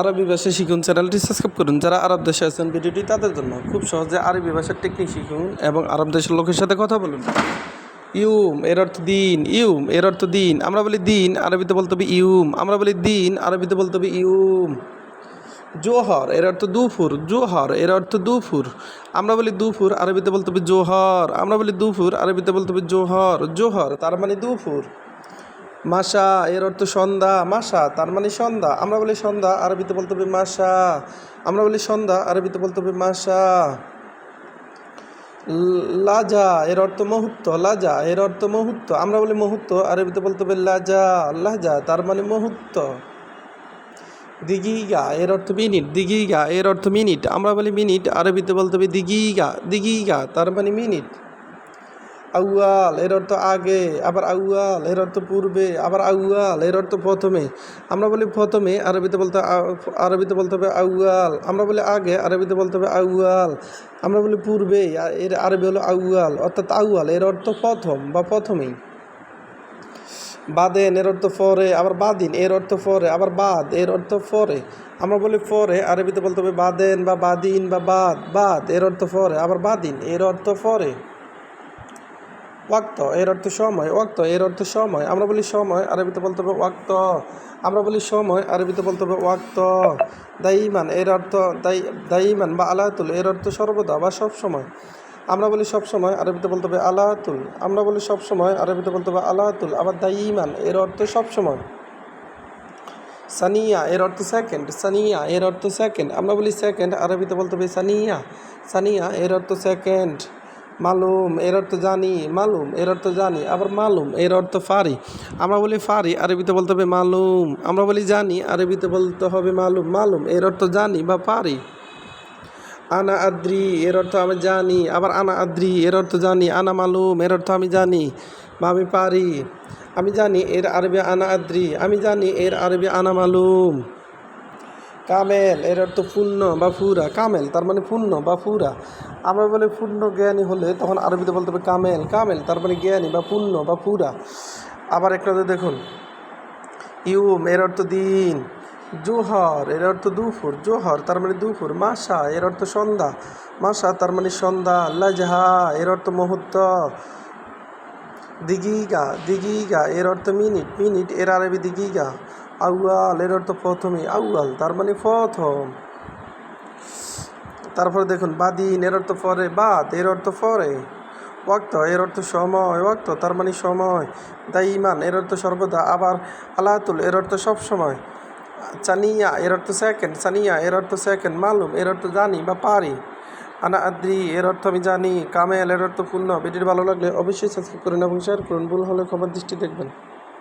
আরবি ভাষা শিখুন চ্যানেলটি সাবস্ক্রাইব করুন। যারা আরব দেশে আছেন ভিডিওটি তাদের জন্য খুব সহজে আরবি ভাষার টেকনিক শিখুন এবং আরব দেশের লোকের সাথে কথা বলুন। ইউম, এর অর্থ দিন। ইউম, এর অর্থ দিন। আমরা বলি দিন, আরবিতে বলতে হবে ইউম। আমরা বলি দিন, আরবিতে বলতে হবে ইউম। জোহর, এর অর্থ দুপুর। জোহর, এর অর্থ দুপুর। আমরা বলি দুপুর, আরবিতে বলতে হবে জোহর। আমরা বলি দুপুর, আরবিতে বলতে হবে জোহর। জোহর, তার মানে দুপুর। মাসা এর অর্থ সন্ধ্যা। মাসা তার মানে সন্ধ্যা। আমরা বলি সন্ধ্যা, আরবিতে বলতে হবে মাসা আমরা বলি সন্ধ্যা, আরবিতে বলতে হবে মাসা লাজা, এর অর্থ মুহূর্ত লাজা, এর অর্থ মুহূর্ত আমরা বলি মুহূর্ত আরবিতে বলতে হবে লাজা। লাজা, তার মানে মুহূর্ত দিগিগা, এর অর্থ মিনিট। দিগিগা, এর অর্থ মিনিট। আমরা বলি মিনিট, আরবিতে বলতে হবে দিগিগা। দিগিগা, তার মানে মিনিট। আউয়াল, এর অর্থ আগে, আবার আউয়াল, এর অর্থ পূর্বে, আবার আউয়াল, এর অর্থ প্রথমে। আমরা বলি প্রথমে, আরবিতে বলতে আরবিতে বলতে হবে আউয়াল। আমরা বলি আগে, আরবিতে বলতে হবে আউয়াল। আমরা বলি পূর্বে এর আরবি হলো আউয়াল, অর্থাৎ আউয়াল, এর অর্থ প্রথম বা প্রথমেই। বাদেন, এর অর্থ ফরে আবার বাদিন, এর অর্থ ফরে আবার বাদ, এর অর্থ ফরে আমরা বলি ফরে আরবিতে বলতে হবে বাদেন বা বাদিন বা বাদ বাদ, এর অর্থ ফরে আবার বাদিন, এর অর্থ ফরে ওয়াক্ত, এর অর্থ সময়। ওয়াক্ত, এর অর্থ সময়। আমরা বলি সময়, আরবিতে বলতে হবে ওয়াক্ত। আমরা বলি সময়, আরবিতে বলতে হবে ওয়াক্ত। দাইমান, এর অর্থ দাই, দাইমান বা আলাতুল, এর অর্থ সর্বদা বা সব সময়। আমরা বলি সব সময়, আরবিতে বলতে হবে আলাতুল। আমরা বলি সব সময়, আরবিতে বলতে হবে আলাতুল। আবার দাইমান, এর অর্থ সব সময়। সানিয়া, এর অর্থ সেকেন্ড সানিয়া, এর অর্থ সেকেন্ড আমরা বলি সেকেন্ড আরবিতে বলতে হবে সানিয়া। সানিয়া, এর অর্থ সেকেন্ড মালুম, এর অর্থ জানি, মালুম, এর অর্থ জানি, আবার মালুম, এর অর্থ ফারি। আমরা বলি ফারি, আরবিতে বলতে হবে মালুম। আমরা বলি জানি, আরবিতে বলতে হবে মালুম। মালুম, এর অর্থ জানি বা পারি আনা আদ্রি, এর অর্থ আমি জানি, আবার আনা আদ্রি, এর অর্থ জানি। আনা মালুম, এর অর্থ আমি জানি বা আমি পারি আমি জানি, এর আরবি আনা আদ্রি। আমি জানি, এর আরবি আনা মালুম। কামেল, এর অর্থ পূর্ণ বা ফুরা, কামেল, তার মানে পূর্ণ বা ফুরা। আমরা বলে পূর্ণ জ্ঞানী হলে তখন আরবিতে বলতে হবে কামেল কামেল, তার মানে জ্ঞানী বা পূর্ণ বা ফুরা। আবার একটা দেখুন, ইউম, এর অর্থ দিন। জোহর, এর অর্থ দুপুর। জোহর, তার মানে দুপুর। মাসা, এর অর্থ সন্ধ্যা। মাসা, তার মানে সন্ধ্যা। লাজহা এর অর্থ মুহূর্ত। দিগিগা দিগিগা এর অর্থ মিনিট মিনিট এর আরবি দিগিগা আউয়াল এর অর্থ প্রথমে আউয়াল তার মানে প্রথম তারপরে দেখুন বাদিন এর অর্থ পরে বাদ এর অর্থ পরে ওয়াক্ত এর অর্থ সময় ওয়াক্ত তার মানে সময় দাইমান এর অর্থ সর্বদা আবার আলাতুল এর অর্থ সব সময় চানিয়া এর অর্থ সেকেন্ড সানিয়া এর অর্থ সেকেন্ড মালুম এর অর্থ জানি বা পারি আনা আদ্রি, এর অর্থ আমি জানি। কামেল, এর অর্থ পূর্ণ। ভিডিওটি ভালো লাগলে অবশ্যই সাবস্ক্রাইব করুন এবং শেয়ার করুন। ভুল হলে খবর দৃষ্টি দেখবেন।